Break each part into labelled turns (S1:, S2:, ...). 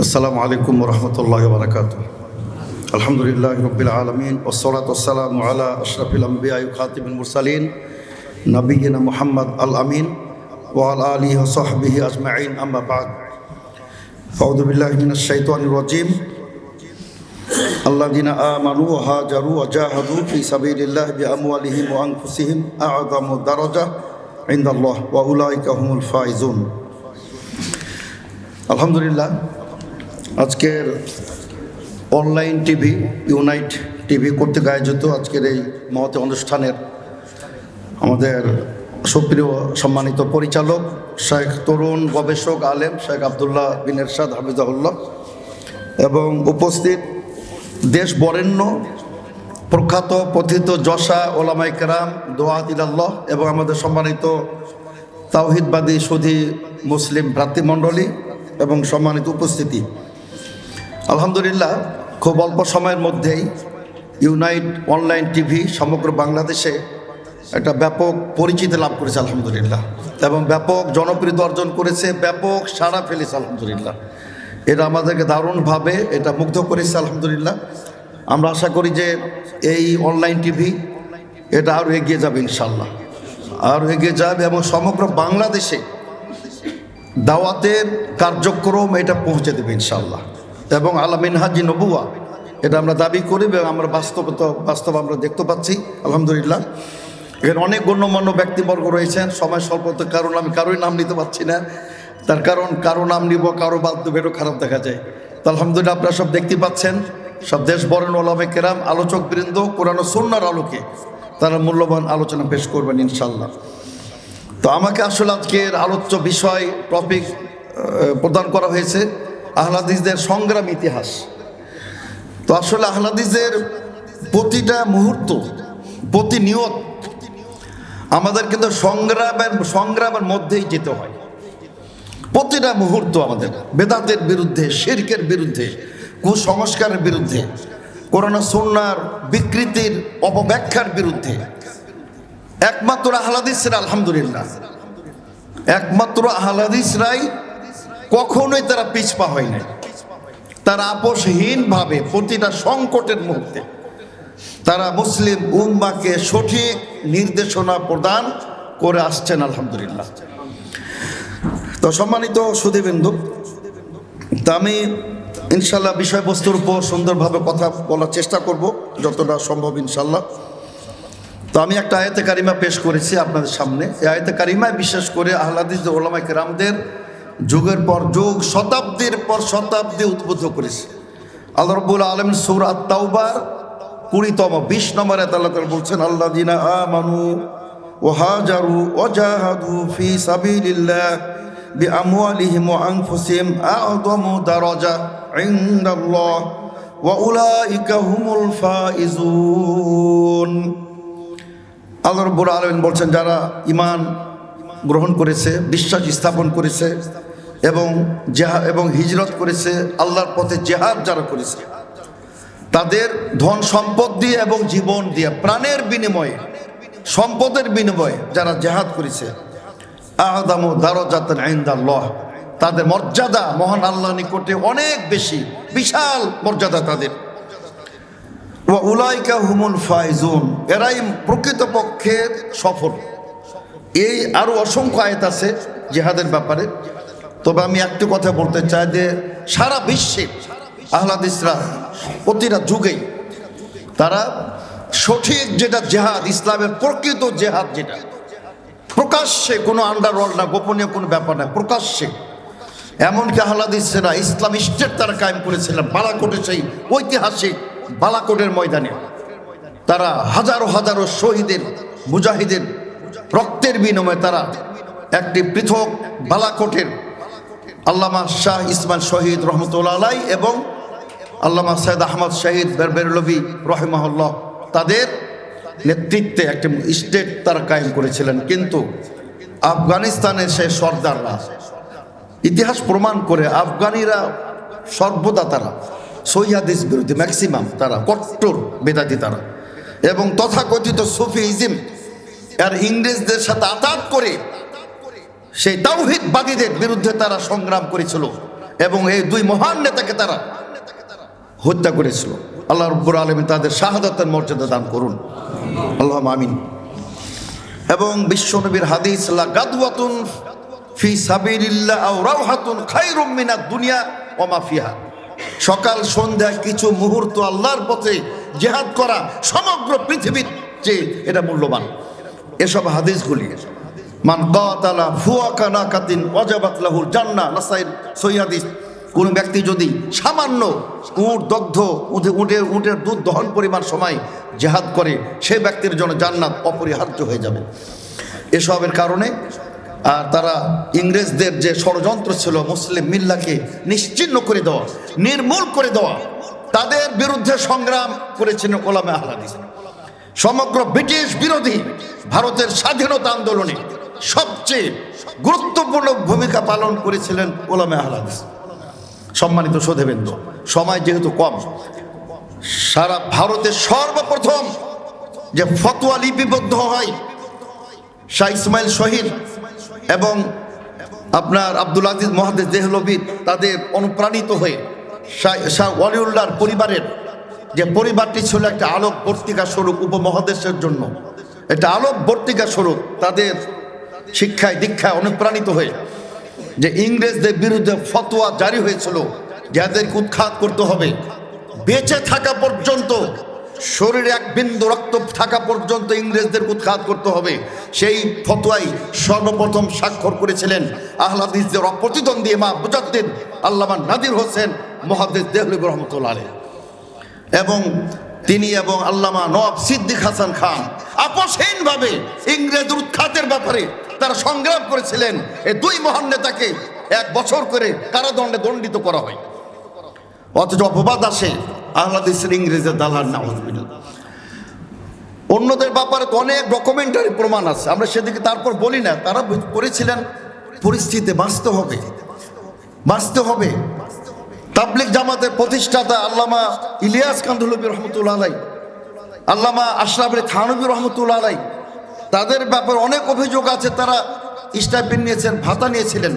S1: আসসালামু আলাইকুম রহমতুল্লাহ বারকাত আলহামদুলিল্লাহ রবিল আলমিন ওসলাত ওসালাম আলা আশরফিল আম্বিয়া খাতিবুল মুরসালিন নবীনা মোহাম্মদ আল আমিন ওয়াল আলী ওসহবিহি আজমাইন আম্মা বাদ ফৌদুবিল্লাহ মিন শৈতান রজিম الذين آمنوا وهاجروا وجاهدوا في سبيل الله بأموالهم وأنفسهم أعظم درجة عند الله وأولئك هم الفائزون আলহামদুলিল্লাহ আজকের অনলাইন টিভি ইউনাইট টিভি কর্তৃক আয়োজিত আজকের এই মহতে অনুষ্ঠানের আমাদের সুপ্রিয় সম্মানিত পরিচালক শেখ তরুণ গবেষক আলেম শেখ আবদুল্লাহ বিন এরশাদ হাফিজাহুল্লাহ এবং উপস্থিত দেশ বরেণ্য প্রখ্যাত পথিত যশা ওলামাই কেরাম দোয়াত ইলাল্লাহ এবং আমাদের সম্মানিত তাওহিদবাদী সুধী মুসলিম ভ্রাতৃমণ্ডলী এবং সম্মানিত উপস্থিতি। আলহামদুলিল্লাহ, খুব অল্প সময়ের মধ্যেই ইউনাইট অনলাইন টিভি সমগ্র বাংলাদেশে একটা ব্যাপক পরিচিতি লাভ করেছে, আলহামদুলিল্লাহ। এবং ব্যাপক জনপ্রিয়তা অর্জন করেছে, ব্যাপক সাড়া ফেলেছে, আলহামদুলিল্লাহ। এটা আমাদেরকে দারুণভাবে এটা মুগ্ধ করেছে, আলহামদুলিল্লাহ। আমরা আশা করি যে এই অনলাইন টিভি এটা আরও এগিয়ে যাবে ইনশাল্লাহ আরও এগিয়ে যাবে এবং সমগ্র বাংলাদেশে দাওয়াতের কার্যক্রম এটা পৌঁছে দেবে ইনশাল্লাহ এবং আলামিন হাজি নবুয়া। এটা আমরা দাবি করি এবং আমরা বাস্তবত বাস্তব আমরা দেখতে পাচ্ছি, আলহামদুলিল্লাহ। এখানে অনেক গণ্যমান্য ব্যক্তিবর্গ রয়েছেন, সময় স্বল্পতার কারণ আমি কারোই নাম নিতে পারছি না। তার কারণ কারও নাম নিব, কারও বাদ দেবেরও খারাপ দেখা যায়। তো আলহামদুলিল্লাহ আপনারা সব দেখতে পাচ্ছেন, সব দেশ বরণ ওলামে কেরাম, আলোচক বৃন্দ, কোরআন সন্ন্যার আলোকে তারা মূল্যবান আলোচনা পেশ করবেন ইনশাল্লাহ তো আমাকে আসলে আজকের আলোচ্য বিষয় টপিক প্রদান করা হয়েছে। আহলাদিসদের সংগ্রাম ইতিহাস। তো আসলে আহলাদিসের প্রতিটা মুহূর্ত, প্রতিনিয়ত আমাদের কিন্তু সংগ্রামের সংগ্রামের মধ্যেই যেতে হয়। প্রতিটা মুহূর্ত আমাদের, বেদাতের বিরুদ্ধে, শিরকের বিরুদ্ধে, কুসংস্কারের বিরুদ্ধে করোনা সন্ন্যার বিকৃতির অপব্যাখ্যার বিরুদ্ধে। একমাত্র আহলাদিসরা, আলহামদুলিল্লাহ। একমাত্র আহলাদিসরাই কখনোই তারা পিছপা হয় নাই। তারা আপোষহীনভাবে প্রতিটা সংকটের মুহূর্তে তারা মুসলিম উম্মাকে সঠিক নির্দেশনা প্রদান করে আসছেন, আলহামদুলিল্লাহ। তো সম্মানিত সুদীবিন্দু তা আমি ইনশাল্লাহ বিষয়বস্তুর উপর সুন্দরভাবে কথা বলার চেষ্টা করব, যতটা সম্ভব ইনশাল্লাহ তো আমি একটা আয়তে কারিমা পেশ করেছি আপনাদের সামনে। এই আয়তে কারিমায় বিশেষ করে আহ্লাদিস ওলামাই কেরামদের যুগের পর যুগ শতাব্দীর পর শতাব্দী উদ্বুদ্ধ করেছে আল্লাহ রব্বুল আলম সুর আত্মাউবার কুড়িতম বিশ নম্বর আল্লাহ তালা বলছেন আল্লাহ দিনা আমানু ও হাজারু ও জাহাদু ফি সাবিলিল্লাহ بأموالهم وأنفسهم أعظم درجة عند الله وأولئك هم الفائزون আল্লাহ রব্বুল আলমিন বলছেন যারা ইমান গ্রহণ করেছে, বিশ্বাস স্থাপন করেছে এবং জেহা, এবং হিজরত করেছে, আল্লাহর পথে জেহাদ যারা করেছে। তাদের ধন সম্পদ দিয়ে এবং জীবন দিয়ে, প্রাণের বিনিময়ে, সম্পদের বিনিময়ে যারা জেহাদ করেছে। আহদামু দারজাতেন আইন্দাল্লাহ তাদের মর্যাদা মহান আল্লাহ নিকটে অনেক বেশি, বিশাল মর্যাদা তাদের। উলাইকা হুমুল ফাইজুন। এরাই প্রকৃতপক্ষে সফল। এই আরও অসংখ্য আয়ত আছে জেহাদের ব্যাপারে। তবে আমি একটি কথা বলতে চাই যে সারা বিশ্বে আহলাদিসরা প্রতিটা যুগেই তারা সঠিক যেটা জেহাদ, ইসলামের প্রকৃত জেহাদ যেটা, প্রকাশ্যে কোনো আন্ডারওয়ার্ল্ড না, গোপনীয় কোনো ব্যাপার না, প্রকাশ্যে। এমনকি আহলাদিসেরা ইসলাম স্টেট তারা কায়েম করেছিলেন বালাকোটে সেই ঐতিহাসিক বালাকোটের ময়দানে। তারা হাজারো হাজারো শহীদের, মুজাহিদের রক্তের বিনিময়ে তারা একটি পৃথক বালাকোটের আল্লামা শাহ ইসমাইল শহীদ রহমতুল্লা আলাই এবং আল্লামা সৈয়দ আহমদ শহীদ বেরবেরলবি রহিমাহুল্লাহ তাদের নেতৃত্বে একটি স্টেট তারা কায়েম করেছিলেন। কিন্তু আফগানিস্তানের সে সর্দাররা, ইতিহাস প্রমাণ করে আফগানিরা সর্বদা তারা সৈয়াদিস বিরোধী ম্যাক্সিমাম তারা, কট্টর বেদাতি তারা। এবং তথাকথিত সুফিইজম আর ইংরেজদের সাথে আতাত করে সেই তাওহিদবাদীদের বিরুদ্ধে তারা সংগ্রাম করেছিল এবং এই দুই মহান নেতাকে তারা হত্যা করেছিল। আল্লাহ রব্বুর আলমী তাদের শাহাদাতের মর্যাদা দান করুন। আল্লাহ আমিন। এবং বিশ্বনবীর হাদিস, লা ফি সাবিলিল্লাহ আও দুনিয়া ওয়া মা ফিহা। সকাল, সন্ধ্যা কিছু মুহূর্ত আল্লাহর পথে জেহাদ করা সমগ্র পৃথিবীর চেয়ে এটা মূল্যবান। এসব হাদিসগুলি মান কাতালা ফুয়াকা নাকাতিন ওয়াজাবাত লাহুল জান্নাহ নাসাইর সহিহ কোন ব্যক্তি যদি সামান্য উট, দগ্ধ, উঠে উঠে উটের দুধ দহন পরিমাণ সময় জেহাদ করে সে ব্যক্তির জন্য জান্নাত অপরিহার্য হয়ে যাবে। এসবের কারণে আর তারা ইংরেজদের যে ষড়যন্ত্র ছিল, মুসলিম মিল্লাকে নিশ্চিহ্ন করে দেওয়া, নির্মূল করে দেওয়া, তাদের বিরুদ্ধে সংগ্রাম করেছিলেন ওলামে আহলাদিস। সমগ্র ব্রিটিশ বিরোধী ভারতের স্বাধীনতা আন্দোলনে সবচেয়ে গুরুত্বপূর্ণ ভূমিকা পালন করেছিলেন ওলামে আহলাদিস সম্মানিত সোধেবেন্দ্র সময় যেহেতু কম, সারা ভারতের সর্বপ্রথম যে ফতোয়া লিপিবদ্ধ হয়, শাহ ইসমাইল শহীদ এবং আপনার আব্দুল আজিজ মহাদেজ দেহলবি তাদের অনুপ্রাণিত হয়ে শাহ ওয়ালিউল্লাহর পরিবারের যে পরিবারটি ছিল একটা আলোক বর্তিকা স্বরূপ উপমহাদেশের জন্য। একটা আলোক বর্তিকা স্বরূপ তাদের শিক্ষায়, দীক্ষায় অনুপ্রাণিত হয়ে যে ইংরেজদের বিরুদ্ধে ফতোয়া জারি হয়েছিল যাদেরকে উৎখাত করতে হবে। বেঁচে থাকা পর্যন্ত, শরীরে এক বিন্দু রক্ত থাকা পর্যন্ত ইংরেজদের উৎখাত করতে হবে। সেই ফতোয়াই সর্বপ্রথম স্বাক্ষর করেছিলেন আহ্লাদিসদের অপ্রতিদ্বন্দ্বী মা মুজাদ্দিদ আল্লামা নাদির হোসেন মহাদিস দেহলিব রহমতুল্লাহ এবং তিনি এবং আল্লামা নব সিদ্দিক হাসান খান আপসহীনভাবে ইংরেজ উৎখাতের ব্যাপারে তারা সংগ্রাম করেছিলেন। এই দুই মহান নেতাকে এক বছর করে কারাদণ্ডে দণ্ডিত করা হয়। অথচ অপবাদ আসে আহ্লাদিসের ইংরেজের দালাল নাওয়াজবিল অন্যদের ব্যাপারে তো অনেক ডকুমেন্টারি প্রমাণ আছে। আমরা সেদিকে তারপর বলি না। তারা করেছিলেন পরিস্থিতি বাঁচতে হবে। বাঁচতে হবে। তাবলিক জামাতের প্রতিষ্ঠাতা আল্লামা ইলিয়াস কান্দুলবী রহমতুল্লাহ আলাই, আল্লামা আশরাফ আলী থানবী রহমতুল্লাহ আলাই, তাদের ব্যাপারে অনেক অভিযোগ আছে, তারা স্টাইপেন নিয়েছেন, ভাতা নিয়েছিলেন।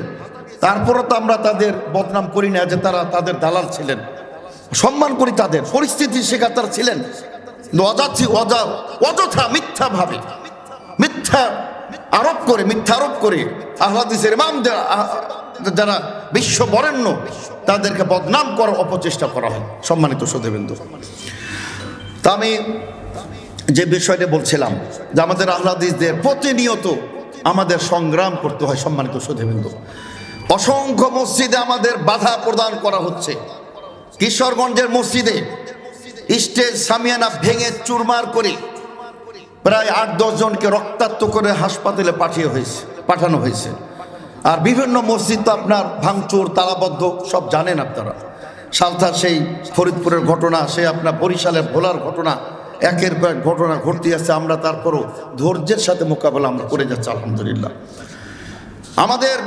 S1: তারপরও তো আমরা তাদের বদনাম করি না যে তারা তাদের দালাল ছিলেন। সম্মান করি তাদের, পরিস্থিতি শিকার তারা ছিলেন। অযাচ্ছি অজা অযথা মিথ্যা ভাবে, মিথ্যা আরোপ করে, মিথ্যা আরোপ করে আহ্লাদিসের ইমাম যারা বিশ্ব বরেণ্য, তাদেরকে বদনাম করার অপচেষ্টা করা হয়। সম্মানিত সদেবেন্দু তা আমি যে বিষয়টা বলছিলাম, যে আমাদের আহ্লাদিসদের প্রতিনিয়ত আমাদের সংগ্রাম করতে হয়, সম্মানিত সদেবেন্দু অসংখ্য মসজিদে আমাদের বাধা প্রদান করা হচ্ছে। কিশোরগঞ্জের মসজিদে স্টেজ সামিয়ানা ভেঙে চুরমার করে প্রায় আট জনকে রক্তাক্ত করে হাসপাতালে পাঠিয়ে হয়েছে, পাঠানো হয়েছে। আর বিভিন্ন মসজিদ তো আপনার ভাঙচুর তালাবদ্ধ সব জানেন আপনারা। সালথার সেই ফরিদপুরের ঘটনা, সে আপনার বরিশালের ভোলার ঘটনা, একের পর ঘটনা ঘটতে যাচ্ছে আমরা তারপরও ধৈর্যের সাথে মোকাবেলা আমরা করে যাচ্ছি, আলহামদুলিল্লাহ। আমাদের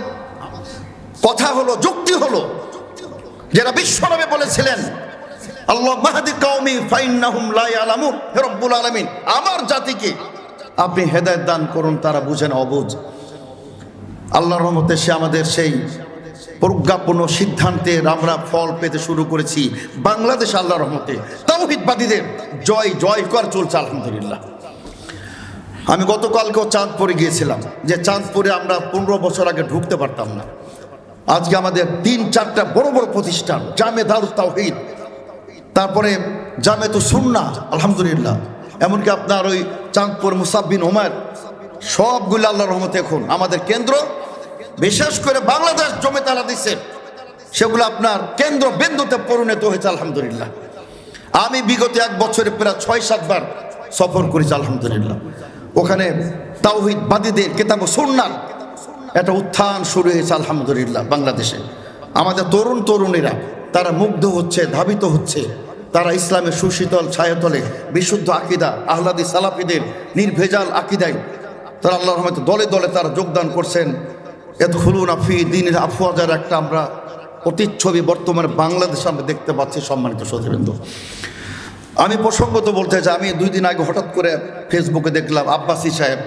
S1: কথা হলো, যুক্তি হলো যারা বিশ্বনবে বলেছিলেন, আল্লাহ মাহাদি কওমি ফাইন্নাহুম লা ইয়ালামুন, হে রব্বুল আলামিন, আমার জাতিকে আপনি হেদায়ত দান করুন, তারা বুঝেন অবুঝ। আল্লাহর রহমতে সে আমাদের সেই প্রজ্ঞাপন সিদ্ধান্তের আমরা ফল পেতে শুরু করেছি। বাংলাদেশ আল্লাহর রহমতে। তাওহিদবাদীদের জয় জয় কর চলছে আলহামদুলিল্লাহ। আমি গতকালকেও চাঁদপুরে গিয়েছিলাম, যে চাঁদপুরে আমরা পনেরো বছর আগে ঢুকতে পারতাম না। আজকে আমাদের তিন, চারটা বড় বড় প্রতিষ্ঠান, জামে দারুত তাওহিদ। তারপরে জামে তো সুন্না, আলহামদুলিল্লাহ। এমনকি আপনার ওই চাঁদপুর মুসাব্বিন ওমার সবগুলো আল্লাহ রহমতে এখন আমাদের কেন্দ্র বিশেষ করে বাংলাদেশ জমে তালা দিচ্ছে সেগুলো আপনার কেন্দ্র বিন্দুতে পরিণত হয়েছে, আলহামদুলিল্লাহ। আমি বিগত এক বছরে প্রায় ছয় সাতবার সফর করেছি, আলহামদুলিল্লাহ। ওখানে তাওহিদ বাদীদের কেতাব সুন্নার একটা উত্থান শুরু হয়েছে, আলহামদুলিল্লাহ, বাংলাদেশে। আমাদের তরুণ তরুণীরা, তারা মুগ্ধ হচ্ছে, ধাবিত হচ্ছে। তারা ইসলামের সুশীতল, ছায়াতলে বিশুদ্ধ আকিদা, আহ্লাদি সালাফিদের নির্ভেজাল আকিদায় তারা আল্লাহ রহমতে দলে দলে তারা যোগদান করছেন। এত খুলুন আফি দিনের আফওয়াজার একটা আমরা প্রতিচ্ছবি বর্তমানে বাংলাদেশ আমরা দেখতে পাচ্ছি সম্মানিত সতীবৃন্দ। আমি প্রসঙ্গত বলতে চাই, আমি দুই দিন আগে হঠাৎ করে ফেসবুকে দেখলাম আব্বাসি সাহেব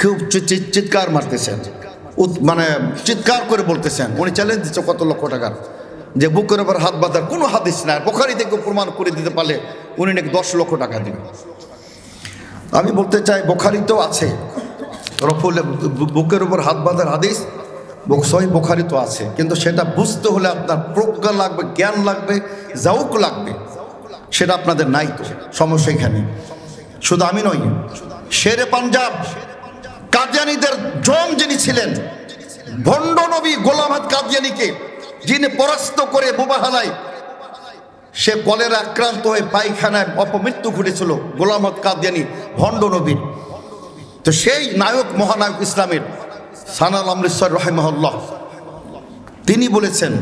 S1: খুব চিৎকার মারতেছেন। মানে চিৎকার করে বলতেছেন, উনি চ্যালেঞ্জ দিচ্ছে কত লক্ষ টাকার। যে বুকের উপর হাত বাঁধার কোনো হাদিস নাই বোখারি থেকে প্রমাণ করে দিতে পারলে উনি নাকি দশ লক্ষ টাকা দেবেন। আমি বলতে চাই, বোখারিতেও আছে রফুল বুকের উপর হাত বাঁধার হাদিস সহি বোখারি তো আছে। কিন্তু সেটা বুঝতে হলে আপনার প্রজ্ঞা লাগবে, জ্ঞান লাগবে জাউক লাগবে। সেটা আপনাদের নাই তো, সমস্যা এখানে। শুধু আমি নই, শেরে পাঞ্জাব কাদিয়ানিদের জম যিনি ছিলেন, ভণ্ড নবী গোলামাদ কাদিয়ানিকে, যিনি পরাস্ত করে বোবাহালায় সে কলের আক্রান্ত হয়ে পায়খানায় অপমৃত্যু ঘটেছিল গোলামত কাদিয়ানি, ভণ্ড নবীর। তো সেই নায়ক মহানায়ক ইসলামের সানাল অমৃতসর রহেমহল্লাহ, তিনি বলেছেন,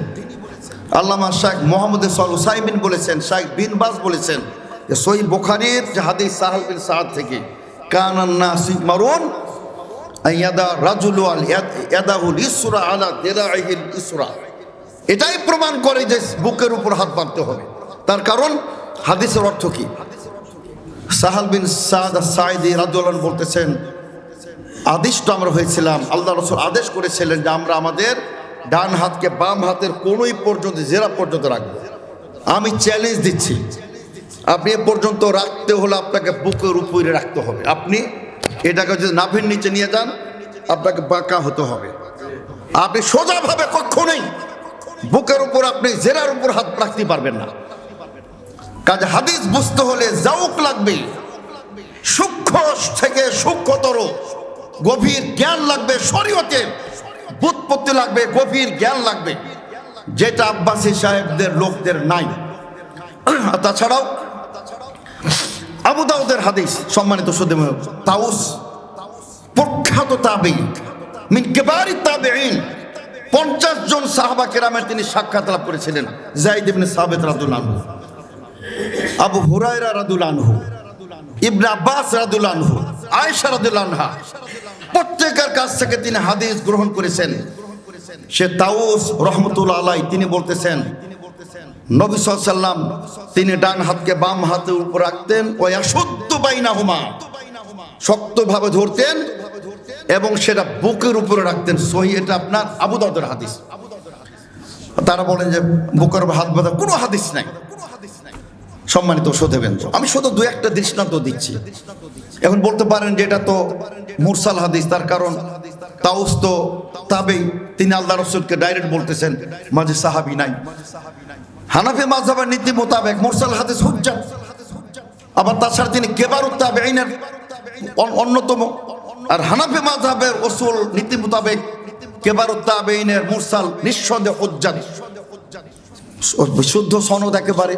S1: আল্লামা শাহ মোহাম্মদ সাল হুসাইমিন বলেছেন শাহ বিন বাজ বলেছেন যে সই বোখারির হাদিস সাহাল সাহাদ থেকে কানান্না মারুন দেরাহিল ইসরা। এটাই প্রমাণ করে যে বুকের উপর হাত বাঁধতে হবে। তার কারণ হাদিসের অর্থ কি? সাহাল বিন সাদ সাইদি রাজুল্লাহ বলতেছেন আদিষ্ট আমরা হয়েছিলাম, আল্লাহ রসুল আদেশ করেছিলেন যে আমরা আমাদের ডান হাতকে বাম হাতের কোনোই পর্যন্ত, জেরা পর্যন্ত রাখব। আমি চ্যালেঞ্জ দিচ্ছি। আপনি এ পর্যন্ত রাখতে হলে আপনাকে বুকের উপরে রাখতে হবে। আপনি এটাকে যদি নাভির নিচে নিয়ে যান, আপনাকে বাঁকা হতে হবে। আপনি সোজাভাবে কখনোই বুকের উপর, আপনি জেরার উপর হাত রাখতে পারবেন না। কাজে হাদিস বুঝতে হলে জাউক লাগবে। সূক্ষ্ম থেকে সূক্ষ্মতর, গভীর জ্ঞান লাগবে শরীয়তের। বুৎপত্তি লাগবে, গভীর জ্ঞান লাগবে। যেটা আব্বাসী সাহেবদের, লোকদের নাই। তাছাড়াও আবু দাউদের হাদিস সম্মানিত সুদে তাউস প্রখ্যাত তাবেই মিন কেবারি তাবেইন পঞ্চাশ জন সাহাবা কেরামের তিনি সাক্ষাৎ লাভ করেছিলেন, জাইদ ইবনে সাবেত রাদুল আবু হুরায়রা রাদুল আনহু, ইবনে আব্বাস রাদুল আনহু, আয়েশা রাদুল আনহা, প্রত্যেকের কাছ থেকে তিনি হাদিস গ্রহণ করেছেন। সে তাউস রহমতুল্লাহ আলাই তিনি বলতেছেন, নবী সাল্লাম তিনি ডান হাতকে বাম হাতের উপর রাখতেন ওয়া শুদ্ধ বাইনা হুমা শক্তভাবে ধরতেন এবং সেটা বুকের উপরে রাখতেন। সহি এটা আপনার আবু দাউদের হাদিস। তারা বলেন যে বুকের হাত বাঁধা কোনো হাদিস নাই। সম্মানিত সদেবেন আমি শুধু দু একটা দৃষ্টান্ত দিচ্ছি। এখন বলতে পারেন যে এটা তো মুরসাল হাদিস, তার কারণ তাউস তো তাবেই। তিনি আল্লাহ রসুলকে ডাইরেক্ট বলতেছেন, মাঝে সাহাবি নাই। হানাফি মাযহাবের নীতি মোতাবেক মুরসাল হাদিস হুজ্জাত। আবার তাছাড়া তিনি কেবার তাবেইনের অন্যতম। আর হানাফি মাযহাবের ওসুল নীতি মোতাবেক কেবার তাবেইনের মুরসাল নিঃসন্দেহ হুজ্জাত। শুদ্ধ সনদ একেবারে।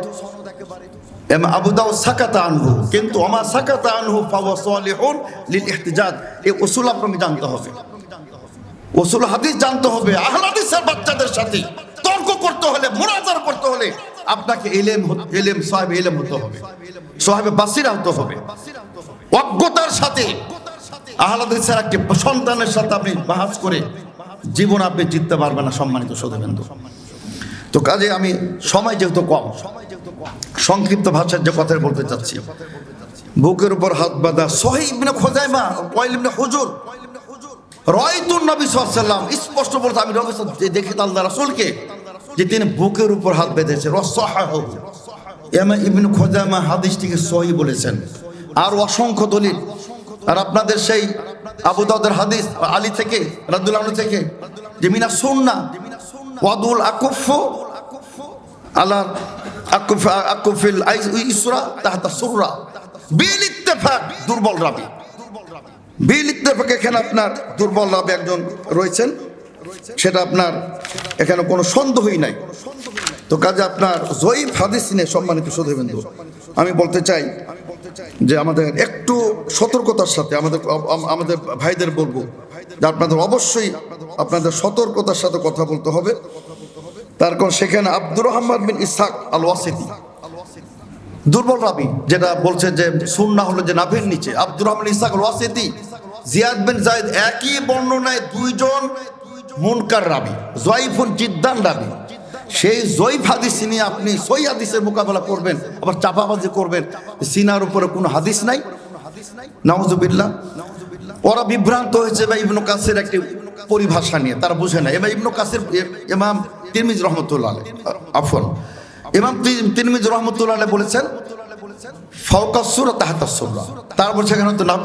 S1: এম আবু দাউদ সাকাতা আনহু, কিন্তু আমার সাকাতা আনহু ফাওয়া সালিহুন লিল ইহতিজাজ। এই উসুল আপনাকে জানতে হবে। উসুল হাদিস জানতে হবে, আহলে হাদিসের বাচ্চাদের সাথে তর্ক করতে হলে, মুনাজার করতে হলে আপনাকে এলেম এলেম সাহেব, এলেম হতে হবে। সাহেব বাসিরা হতে হবে। অজ্ঞতার সাথে আহলে হাদিসের একটি সন্তানের সাথে আপনি বাহাস করে জীবন আপনি জিততে পারবেন না সম্মানিত সদবেন্দু তো কাজে আমি সময় যেহেতু কম, সংক্ষিপ্ত ভাষার যে কথা বলতে চাচ্ছি, বুকের উপর হাত বাঁধা সহি ইবনে খোজাইমা ইবনে হুজুর, রয়তুন নবী সাল্লাম স্পষ্ট বলতে আমি দেখি আল্লাহ রাসূলকে যে তিনি বুকের উপর হাত বেঁধেছে, রসাহাহু। এমা ইবনে খোজাইমা হাদিসটিকে সহি বলেছেন। আর অসংখ্য দলিল। আর আপনাদের সেই আবু দাউদের হাদিস, আলী থেকে রাদুল আনহু থেকে, যে মিনা সুন্না ওয়াদুল আকুফ আলা আকুফ আকুফিল ইসরা তাহাতা সুররা। বিল ইত্তেফাক, দুর্বল রাবি। বিল ইত্তেফাক, এখানে আপনার দুর্বল রাবি একজন রয়েছেন। সেটা আপনার এখানে কোনো সন্দেহই নাই। তো কাজে আপনার জয়ীফ হাদিস নিয়ে সম্মানিত সুধীবন্ধু আমি বলতে চাই যে আমাদের একটু সতর্কতার সাথে আমাদের আমাদের ভাইদের বলব আপনাদের অবশ্যই আপনাদের সতর্কতার সাথে কথা বলতে হবে। তার কারণ সেখানে আব্দুর রহমান বিন ইসাক আল ওয়াসিদি দুর্বল রাবি, যেটা বলছে যে সুন্না হলো যে নাভের নিচে। আব্দুর রহমান ইসাক আল ওয়াসিদি জিয়াদ বিন জায়দ একই বর্ণনায় দুইজন মুনকার রাবি জয়ফুন জিদ্দান রাবি। সেই জয়ীফ হাদিস নিয়ে আপনি সই হাদিসের মোকাবেলা করবেন, আবার চাপাবাজি করবেন। সিনার উপরে কোনো হাদিস নাই। নাউজুবিল্লাহ। ওরা বিভ্রান্ত হয়েছে বা ইবনু কাসের একটি পরিভাষা নিয়ে, তারা বুঝে না। এবার ইবনু কাসির ইমাম তিরমিজ রহমতুল্লাহ আফন ইমাম তিরমিজ রহমতুল্লাহ বলেছেন ফাউকাসুর তাহাতাসুরা তারপর সেখানে তো নাম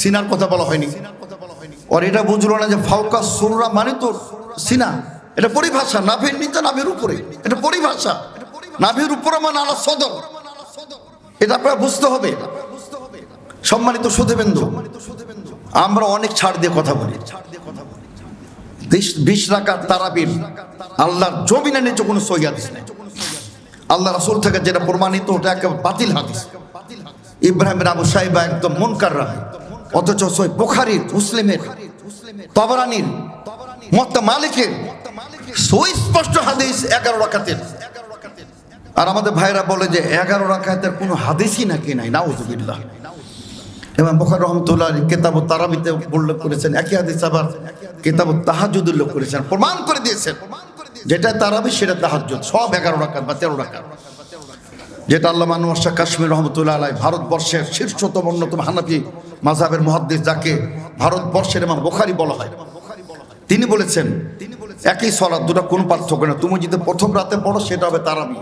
S1: সিনার কথা বলা হয়নি? ওর এটা বুঝলো না যে ফাউকা সুররা মানে তো সিনা। এটা পরিভাষা, নাভির নিচে, নাভির উপরে। এটা পরিভাষা। নাভির উপরে মানে আলা সদর। এটা আপনারা বুঝতে হবে। সম্মানিত সুধীবেন্দু, আমরা অনেক ছাড় দিয়ে কথা বলি। বিশ- রাকাত তারাবির আল্লাহর জমিনে নিচে কোনো সই নেই। আল্লাহ রাসূল থেকে যেটা প্রমাণিত, ওটা একেবারে বাতিল হাদিস। ইব্রাহিমের আবু সাহেবা একদম মনকার রায় অথচ সই বুখারির, মুসলিমের, তবরানির মত্তা মালিকের সুস্পষ্ট হাদিস এগারো রাকাতের। আর আমাদের ভাইরা বলে যে এগারো রাকাতের কোনো হাদিসই নাকি নাই, নাউজুবিল্লাহ। এবং বখার রহমতুল্লাহ কেতাব তারাবিতে উল্লেখ করেছেন, একই হাদিস আবার কেতাব তাহাজুদ উল্লেখ করেছেন, প্রমাণ করে দিয়েছেন। যেটা তারাবি, সেটা তাহাজুদ সব এগারো রাকাত বা তেরো রাকাত। যেটা আল্লাহ মানুষ কাশ্মীর রহমতুল্লাহ আলাই ভারতবর্ষের শীর্ষতম অন্যতম হানাফি মাঝাবের মহাদ্দিস, যাকে ভারতবর্ষের এবং বোখারি বলা হয়। তিনি বলেছেন, একই সলাদ দুটা কোনো পার্থক্য না? তুমি যদি প্রথম রাতে পড়ো, সেটা হবে তারাবি।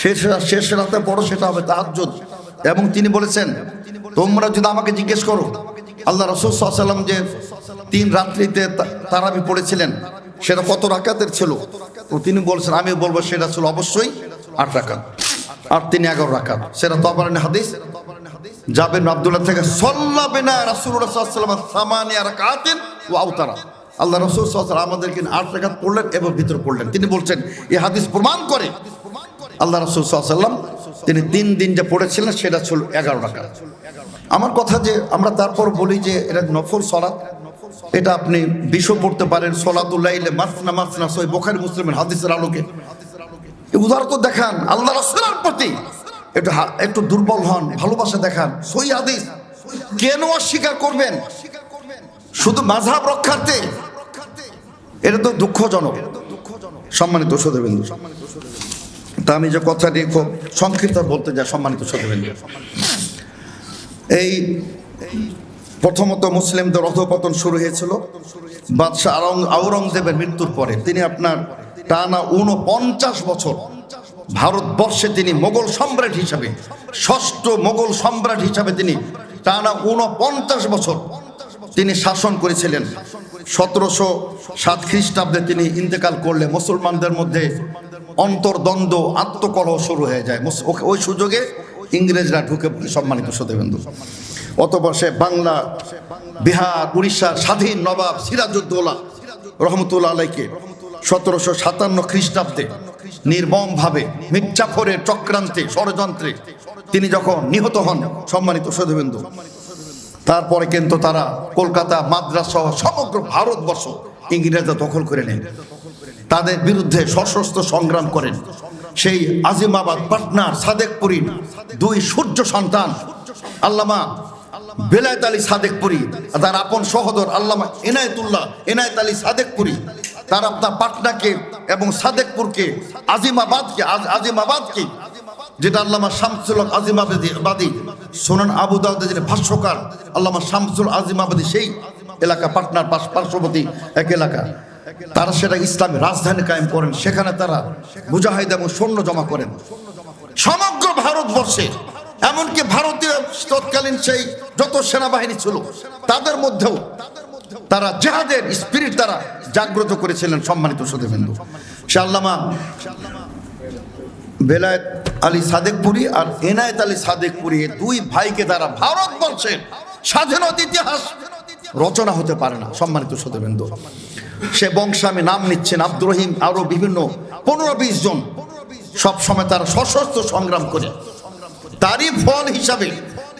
S1: শেষ শেষ রাতে পড়ো, সেটা হবে তাহাজ্জুদ। এবং তিনি বলেছেন তোমরা যদি আমাকে জিজ্ঞেস করো, আল্লাহ রসুল সাল্লাম যে তিন রাত্রিতে তারাবি পড়েছিলেন, সেটা কত রাকাতের ছিল? তো তিনি বলছেন আমি বলব সেটা ছিল অবশ্যই আট রাকাত। আর তিনি এগারো রাকাত। সেটা তো আবার হাদিস। জাবেন আবদুল্লাহ থেকে সল্লাবে সল্লাবেনা রাসুল্লাহ সাল্লাম সামানিয়া রাকাতিন ও আওতারা। আল্লাহ রসুল সাল্লাম আমাদেরকে আট রাকাত পড়লেন এবং ভিতরে পড়লেন। তিনি বলছেন এই হাদিস প্রমাণ করে। আল্লাহ রসুল সাল্লাম তিনি তিন দিন যে পড়েছিলেন, সেটা ছিল এগারো টাকা আমার কথা যে আমরা তারপর বলি যে এটা নফল সলাৎ এটা আপনি বিশ্ব পড়তে পারেন সলাতুল্লাইলে মাসনা মাসনা সই বোখারি মুসলিমের হাদিসের আলোকে। উদাহরণ তো দেখান, আল্লাহ রসুলের প্রতি। একটু একটু দুর্বল হন, ভালোবাসা দেখান সই হাদিস। কেন অস্বীকার করবেন? শুধু মাঝহাব রক্ষার্থে? এটা তো দুঃখজনক। সম্মানিত সদবিন্দু তা আমি যে কথাটি খুব সংক্ষিপ্ত বলতে যাই সম্মানিত সদবিন্দু এই প্রথমত মুসলিমদের অধপতন শুরু হয়েছিল। বাদশাহ আওরঙ্গজেবের মৃত্যুর পরে তিনি আপনার টানা উনপঞ্চাশ বছর ভারতবর্ষে তিনি মোগল সম্রাট হিসাবে, ষষ্ঠ মোগল সম্রাট হিসাবে তিনি টানা উনপঞ্চাশ বছর তিনি শাসন করেছিলেন। সতেরোশো সাত খ্রিস্টাব্দে তিনি ইন্তেকাল করলে মুসলমানদের মধ্যে অন্তর্দ্বন্দ্ব, আত্মকলহ শুরু হয়ে যায়। ওই সুযোগে ইংরেজরা ঢুকে পড়ে, সম্মানিত সদেবেন্দু। অতপর সে বাংলা, বিহার, উড়িষ্যার স্বাধীন নবাব সিরাজউদ্দৌলা রহমতুল্লাহ আলাইকে সতেরোশো সাতান্ন খ্রিস্টাব্দে নির্মমভাবে মির্জাফরের চক্রান্তে, ষড়যন্ত্রে তিনি যখন নিহত হন, সম্মানিত সদেবেন্দু, তারপরে কিন্তু তারা কলকাতা, মাদ্রাস সহ সমগ্র ভারতবর্ষ ইংরেজরা দখল করে নেন তাদের বিরুদ্ধে সশস্ত্র সংগ্রাম করেন। সেই আজিমাবাদ পাটনার সাদেকপুরী দুই সূর্য সন্তান, আল্লামা বেলায়েত আলী সাদেকপুরি তার আপন সহদর আল্লামা এনায়েতুল্লাহ, এনায়েত আলী সাদেকপুরি, তার আপনার পাটনাকে এবং সাদেকপুরকে, আজিমাবাদকে, আজ- আজিমাবাদকে, যেটা আল্লামা শামসুল আজিমাবাদী, বাদী, সোনান আবু দাউদের যিনি ভাষ্যকার, আল্লামা শামসুল আজিমাবাদী সেই এলাকা পাটনার পার্শ্ববর্তী এক এলাকা। তারা সেটা ইসলামী রাজধানী কায়েম করেন। সেখানে তারা মুজাহিদ এবং সৈন্য জমা করেন। সমগ্র ভারতবর্ষে, এমনকি ভারতীয় তৎকালীন সেই যত সেনাবাহিনী ছিল, তাদের মধ্যেও তারা জেহাদের স্পিরিট দ্বারা জাগ্রত করেছিলেন সম্মানিত সদেবেন্দু সে আল্লামা বেলায়েত আলী সাদেকপুরি আর এনায়েত আলী সাদেকপুরি দুই ভাইকে তারা ভারতবর্ষের স্বাধীনতা ইতিহাস রচনা হতে পারে না, সম্মানিত সদেবেন্দু সে বংশে আমি নাম নিচ্ছেন আব্দুর রহিম আরও বিভিন্ন পনেরো বিশ জন। সব সময় তারা সশস্ত্র সংগ্রাম করে। তারই ফল হিসাবে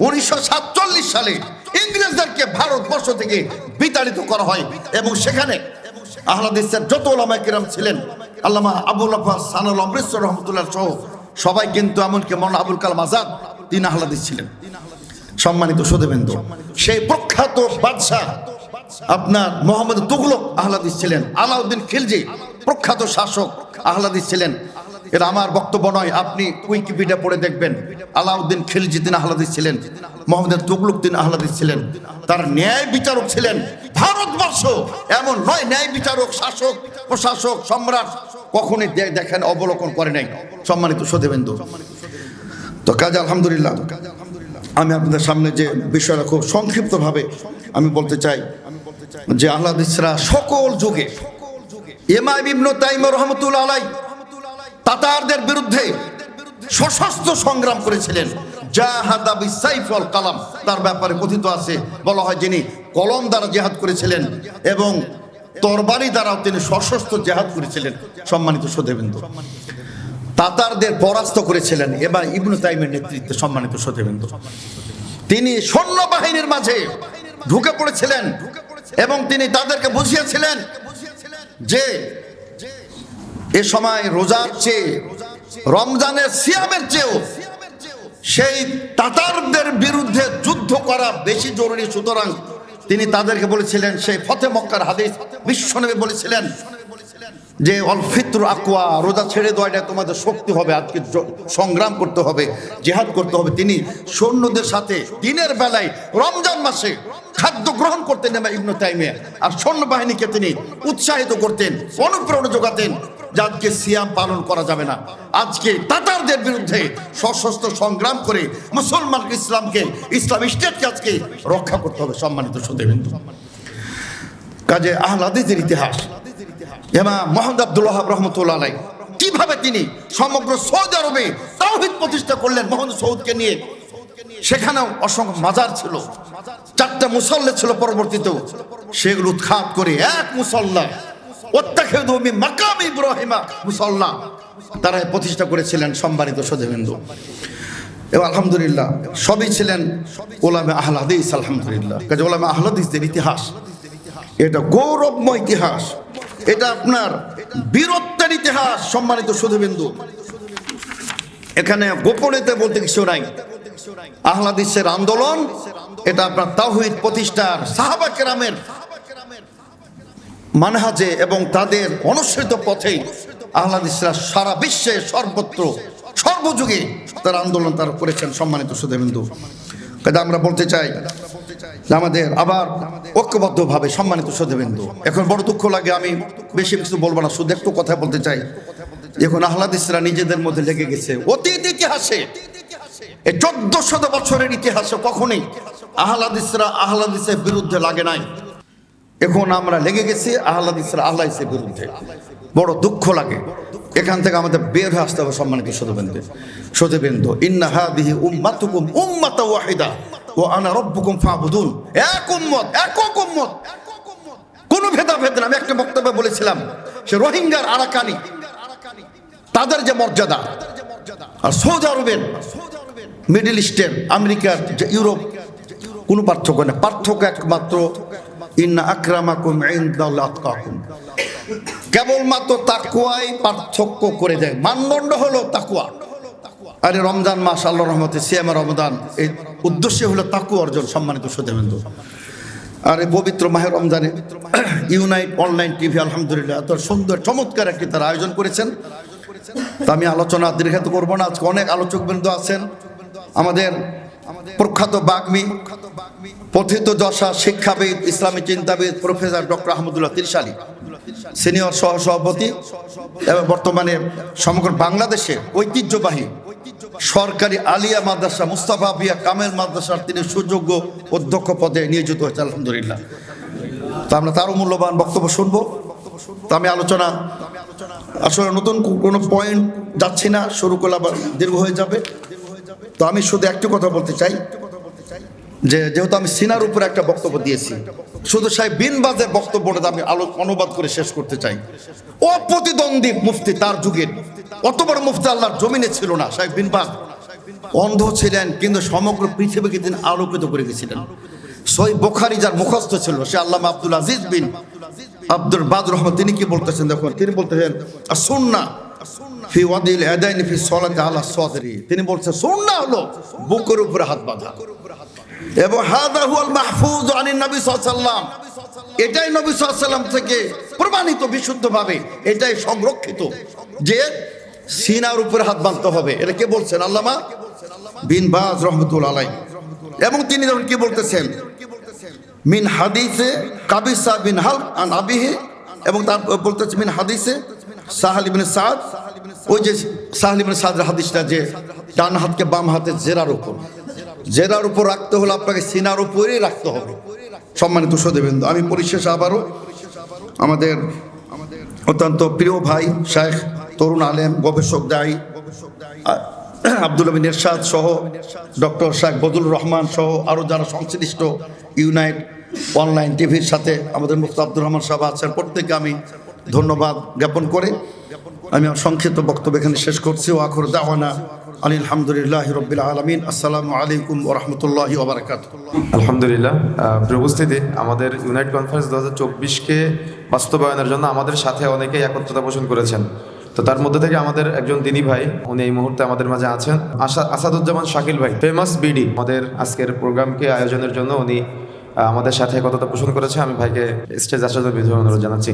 S1: উনিশশো সাতচল্লিশ সালে ইংরেজদেরকে ভারতবর্ষ থেকে বিতাড়িত করা হয় এবং সেখানে আহলাদিসের যত ওলামা কিরাম ছিলেন, আল্লামা আবুল আফা সানুল অমৃতসর রহমতুল্লাহ সহ সবাই কিন্তু এমনকি মন আবুল কালাম আজাদ, তিনি আহলাদিস ছিলেন। সম্মানিত সুদেবেন্দ্র সেই প্রখ্যাত বাদশাহ আপনার মোহাম্মদ তুগলক আহলাদিস ছিলেন, আলাউদ্দিন খিলজি প্রখ্যাত শাসক আহলাদিস ছিলেন। এটা আমার বক্তব্য নয়, আপনি উইকিপিডিয়া পড়ে দেখবেন, আলাউদ্দিন খিলজিদ্দিন আহলাদি ছিলেন, মোহাম্মদ তুগলুদ্দিন আহলাদি ছিলেন। তার ন্যায় বিচারক ছিলেন ভারতবর্ষ, এমন নয় ন্যায় বিচারক, শাসক, প্রশাসক, সম্রাট, কখনই দেখেন, অবলোকন করে নাই। সম্মানিত সদেবেন্দু তো কাজ আলহামদুলিল্লাহ। আমি আপনাদের সামনে যে বিষয়টা খুব সংক্ষিপ্তভাবে আমি বলতে চাই যে আহ্লাদিসরা সকল যুগে তাতারদের বিরুদ্ধে সশস্ত্র সংগ্রাম করেছিলেন। কালাম, তার ব্যাপারে কথিত আছে, বলা হয় যিনি কলম দ্বারা জেহাদ করেছিলেন এবং তরবারি দ্বারাও তিনি সশস্ত্র জেহাদ করেছিলেন, সম্মানিত সদেবেন্দু তাতারদের পরাস্ত করেছিলেন, এবার ইবনু তাইমের নেতৃত্বে সম্মানিত সত্যবিন্দু তিনি সৈন্য বাহিনীর মাঝে ঢুকে পড়েছিলেন। এবং তিনি তাদেরকে বুঝিয়েছিলেন যে এ সময় রোজার চেয়ে রমজানের সিয়ামের চেয়েও সেই তাতারদের বিরুদ্ধে যুদ্ধ করা বেশি জরুরি। সুতরাং তিনি তাদেরকে বলেছিলেন, সেই ফতে মক্কার হাদিস বিশ্বনবী বলেছিলেন যে অল ফিত্র আকুয়া রোজা ছেড়ে দেওয়াটা তোমাদের শক্তি হবে, আজকে সংগ্রাম করতে হবে, জেহাদ করতে হবে। তিনি সৈন্যদের সাথে দিনের বেলায় রমজান মাসে খাদ্য গ্রহণ করতেন এবার ইবনু তাইমে আর সৈন্যবাহিনীকে তিনি উৎসাহিত করতেন, অনুপ্রেরণা যোগাতেন যে সিয়াম পালন করা যাবে না। আজকে তাতারদের বিরুদ্ধে সশস্ত্র সংগ্রাম করে মুসলমান ইসলামকে, ইসলাম স্টেটকে আজকে রক্ষা করতে হবে, সম্মানিত সুদেবিন্দু কাজে আহলাদিদের ইতিহাস এমা মোহাম্মদ আব্দুল ওয়াহাব রহমতুল্লাহ আলাই কীভাবে তিনি সমগ্র সৌদি আরবে তাওহিদ প্রতিষ্ঠা করলেন মোহাম্মদ সৌদকে নিয়ে? সেখানেও অসংখ্য মাজার ছিল। চারটা মুসল্লা ছিল পরবর্তীতেও সেগুলো উৎখাত করে এক মুসল্লা অত্যাখেদমি মাকাম ইব্রাহিমা মুসল্লা, তারা প্রতিষ্ঠা করেছিলেন সম্মানিত সদেবেন্দু এবং আলহামদুলিল্লাহ, সবই ছিলেন ওলামে আহলাদিস আলহামদুলিল্লাহ। কাজে ওলামে আহলাদিসদের ইতিহাস। এটা গৌরবময় ইতিহাস। এটা আপনার বীরত্বের ইতিহাস, সম্মানিত সুধবিন্দু। এখানে গোপনেতে বলতে কিছু নাই। আহলাদিসের আন্দোলন, এটা আপনার তাওহিদ প্রতিষ্ঠার সাহাবা কেরামের মানহাজে এবং তাদের অনুসৃত পথেই আহলাদিসরা সারা বিশ্বে সর্বত্র, সর্বযুগে তার আন্দোলন তারা করেছেন, সম্মানিত সুধবিন্দু। আমরা বলতে চাই আমাদের আবার ঐক্যবদ্ধভাবে সম্মানিত সুধবিন্দু এখন বড় দুঃখ লাগে, আমি বেশি কিছু বলব না, শুধু একটু কথা বলতে চাই। এখন আহলাদিসরা নিজেদের মধ্যে লেগে গেছে। অতীত ইতিহাসে চোদ্দ শত বছরের ইতিহাসে কখনোই আহলাদিসরা আহলাদিসের বিরুদ্ধে লাগে নাই। এখন আমরা লেগে গেছি আহলাদিসরা আহলাদিসের বিরুদ্ধে। বড় দুঃখ লাগে। এখান থেকে আমাদের বের হয়ে আসতে হবে সম্মানিত সদবেন্দু সদবেন্দু ইন্না হাদিহি উম্মাতুকুম উম্মাতা ওয়াহিদা। ও আনা রব্বুকুম ফাবুদুন। এক উম্মত, একক উম্মত। কোনো ভেদাভেদ না, আমি একটা বক্তব্যে বলেছিলাম। সে রোহিঙ্গার আরাকানি। তাদের যে মর্যাদা। আর সৌদি আরবের মিডল ইস্টের, আমেরিকার ইউরোপ, কোনো পার্থক্য নেই। পার্থক্য একমাত্র, ইন্না আক্রামাকুম আতকাকুম। কেবলমাত্র তাকুয়াই পার্থক্য করে দেয়। মানদণ্ড হলো তাকুয়া। আরে রমজান মাস আল্লাহ রহমতে সিয়ামা রমদান এই উদ্দেশ্য হলো তাকু অর্জন, সম্মানিত সত্যবেন্দু আর এই পবিত্র মাহের রমজানে ইউনাইট অনলাইন টিভি, আলহামদুলিল্লাহ, এত সুন্দর, চমৎকার একটি তারা আয়োজন করেছেন। তা আমি আলোচনা দীর্ঘায়িত করব না, আজকে অনেক আলোচকবৃন্দ আছেন। আমাদের প্রখ্যাত বাগ্মী, পথিত দশা শিক্ষাবিদ, ইসলামী চিন্তাবিদ, প্রফেসর ডক্টর আহমদুল্লাহ তিরশালী। সিনিয়র সহ সভাপতি এবং বর্তমানে সমগ্র বাংলাদেশের ঐতিহ্যবাহী সরকারি আলিয়া মাদ্রাসা, মুস্তাফা বিয়া কামেল মাদ্রাসার তিনি সুযোগ্য অধ্যক্ষ পদে নিয়োজিত হয়েছে, আলহামদুলিল্লাহ। তা আমরা তারও মূল্যবান বক্তব্য শুনব। তা আমি আলোচনা, আসলে নতুন কোনো পয়েন্ট যাচ্ছি না, শুরু করলে আবার দীর্ঘ হয়ে যাবে। তো আমি শুধু একটি কথা বলতে চাই। যে যেহেতু আমি সিনার উপরে একটা বক্তব্য দিয়েছি, শুধু সাহেব বিনবাজের বক্তব্যটা আমি আলো অনুবাদ করে শেষ করতে চাই। অপ্রতিদ্বন্দ্বী মুফতি তার যুগের, অত বড় মুফতি আল্লাহর জমিনে ছিল না, সাহেব বিনবাজ। অন্ধ ছিলেন, কিন্তু সমগ্র পৃথিবীকে তিনি আলোকিত করে গেছিলেন সই বোখারি যার মুখস্থ ছিল, সে আল্লামা আব্দুল আজিজ বিন আব্দুল বাদ রহমান, তিনি কি বলতেছেন দেখুন, তিনি বলতেছেন সুন্না ফি ওয়াদিল এদাইন ফি সলাতে আলা সদরি। তিনি বলছেন, সুন্না হলো বুকের উপরে হাত বাঁধা। এবং হাদা হুয়াল মাহফুজ আনিন নবী সাল্লাম এটাই নবী সাল্লাম থেকে প্রমাণিত বিশুদ্ধভাবে, এটাই সংরক্ষিত যে সিনার উপরে হাত বাঁধতে হবে। এটা কে বলছেন? আল্লামা বিন বাজ রহমতুল আলাই এবং তিনি যখন কি বলতেছেন? মিন হাদিসে কাবিসা বিন হাল আন আবিহে, এবং তার বলতেছে মিন হাদিসে সাহাল ইবিন সাদ। ওই যে সাহাল ইবিন সাদের হাদিসটা যে ডান হাতকে বাম হাতে জেরার উপর। জেরার উপর রাখতে হলে আপনাকে সিনার উপরেই রাখতে হবে। সম্মানিত সুদেবেন্দ্র আমি পরিশেষে আবারও আমাদের অত্যন্ত প্রিয় ভাই শেখ তরুণ আলেম, গবেষক দায়ী, আব্দুল আমিন এরশাদ সহ ডক্টর শেখ বদুল রহমান সহ আরও যারা সংশ্লিষ্ট ইউনাইট অনলাইন টিভির সাথে আমাদের মুফতি আব্দুর রহমান সাহেব আছেন, প্রত্যেককে আমি ধন্যবাদ জ্ঞাপন করে আমি সংক্ষিপ্ত বক্তব্য এখানে শেষ করছি। ও আখর দাওয়ানা আলহামদুলিল্লাহ রবিল আলমিন। আসসালামু আলাইকুম ওরহমতুল্লাহ ওবরাকাত
S2: আলহামদুলিল্লাহ উপস্থিতি, আমাদের ইউনাইট কনফারেন্স দু হাজার চব্বিশকে বাস্তবায়নের জন্য আমাদের সাথে অনেকেই একত্রতা পোষণ করেছেন। তো তার মধ্যে থেকে আমাদের একজন দিনী ভাই, উনি এই মুহূর্তে আমাদের মাঝে আছেন আসাদুজ্জামান শাকিল ভাই ফেমাস বিডি। আমাদের আজকের প্রোগ্রামকে আয়োজনের জন্য উনি আমাদের সাথে একতা পোষণ করেছে। আমি ভাইকে স্টেজ আসার জন্য অনুরোধ জানাচ্ছি।